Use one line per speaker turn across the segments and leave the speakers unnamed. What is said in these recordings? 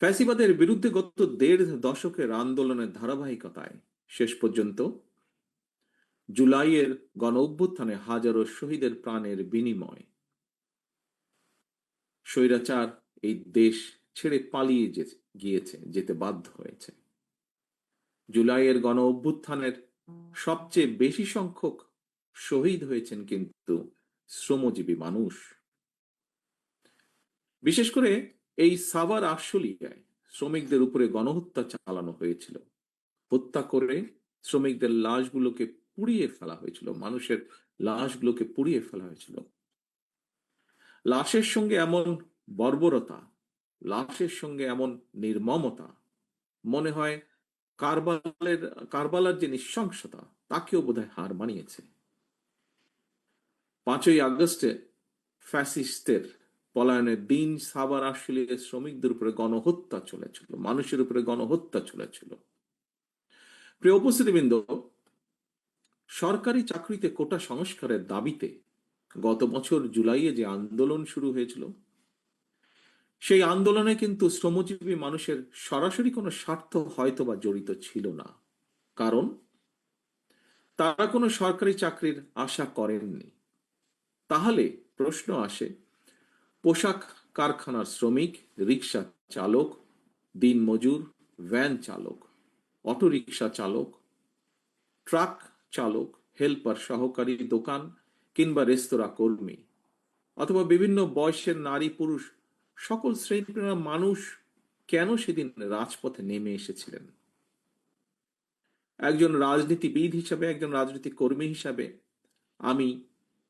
ফ্যাসিবাদের বিরুদ্ধে গত দেড় দশকের আন্দোলনের ধারাবাহিকতায় শেষ পর্যন্ত জুলাইয়ের গণ অভ্যুত্থানে হাজারো শহীদের প্রাণের বিনিময়। স্বৈরাচার এই দেশ ছেড়ে পালিয়ে গিয়েছে, যেতে বাধ্য হয়েছে। জুলাইয়ের গণ অভ্যুত্থানের সবচেয়ে বেশি সংখ্যক শহীদ হয়েছেন কিন্তু শ্রমজীবী মানুষ। বিশেষ করে এই সাভার আশুলিয়ায় শ্রমিকদের উপরে গণহত্যা চালানো হয়েছিল। হত্যা করে শ্রমিকদের লাশগুলোকে পুড়িয়ে ফেলা হয়েছিল, মানুষের লাশগুলোকে পুড়িয়ে ফেলা হয়েছিল। লাশের সঙ্গে এমন বর্বরতা, লাশের সঙ্গে এমন নির্মমতা, মনে হয় কারবালের, কারবালার যে নৃশংসতা, তাকেও বোধহয় হার মানিয়েছে। পাঁচই আগস্টে ফ্যাসিস্টের পলায়নের দিন সাবার আসলে শ্রমিকদের উপরে গণহত্যা চলেছিল, মানুষের উপরে গণহত্যা চলেছিল। প্রিয় উপস্থিতিবৃন্দ, সরকারি চাকরিতে কোটা সংস্কারের দাবিতে গত বছর জুলাইয়ে যে আন্দোলন শুরু হয়েছিল, সেই আন্দোলনে কিন্তু শ্রমজীবী মানুষের সরাসরি কোনো স্বার্থ হয়তো বা জড়িত ছিল না। কারণ তারা কোনো সরকারি চাকরির আশা করেননি। তাহলে প্রশ্ন আসে পোশাক কারখানার শ্রমিক, রিক্সা চালক দিনমজুর ভ্যান চালক অটোরিকশা চালক, ট্রাক চালক, হেল্পার সহকারী দোকান কিংবা রেস্তোরাঁ কর্মী অথবা বিভিন্ন বয়সের নারী পুরুষ, সকল শ্রেণির মানুষ কেন সেদিন রাজপথে নেমে এসেছিলেন? একজন রাজনীতিবিদ হিসাবে, একজন রাজনৈতিক কর্মী হিসাবে আমি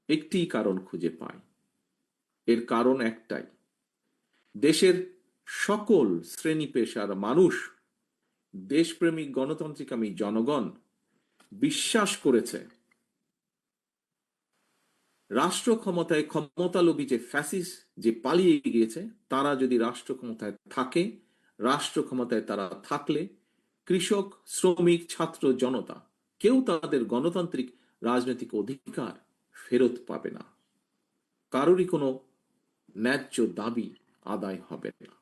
একটি কারণ খুঁজে পাই। এর কারণ একটাই। দেশের সকল শ্রেণি পেশার মানুষ, দেশপ্রেমিক গণতান্ত্রিকামী জনগণ বিশ্বাস করেছে, রাষ্ট্র ক্ষমতায় ক্ষমতালোভী যে ফ্যাসিস যে পালিয়ে গিয়েছে, তারা যদি রাষ্ট্র ক্ষমতায় থাকে, রাষ্ট্র ক্ষমতায় তারা থাকলে কৃষক, শ্রমিক, ছাত্র, জনতা কেউ তাদের গণতান্ত্রিক রাজনৈতিক অধিকার ফেরত পাবে না। কারোরই কোনো ন্যায্য দাবি আদায় হবে না।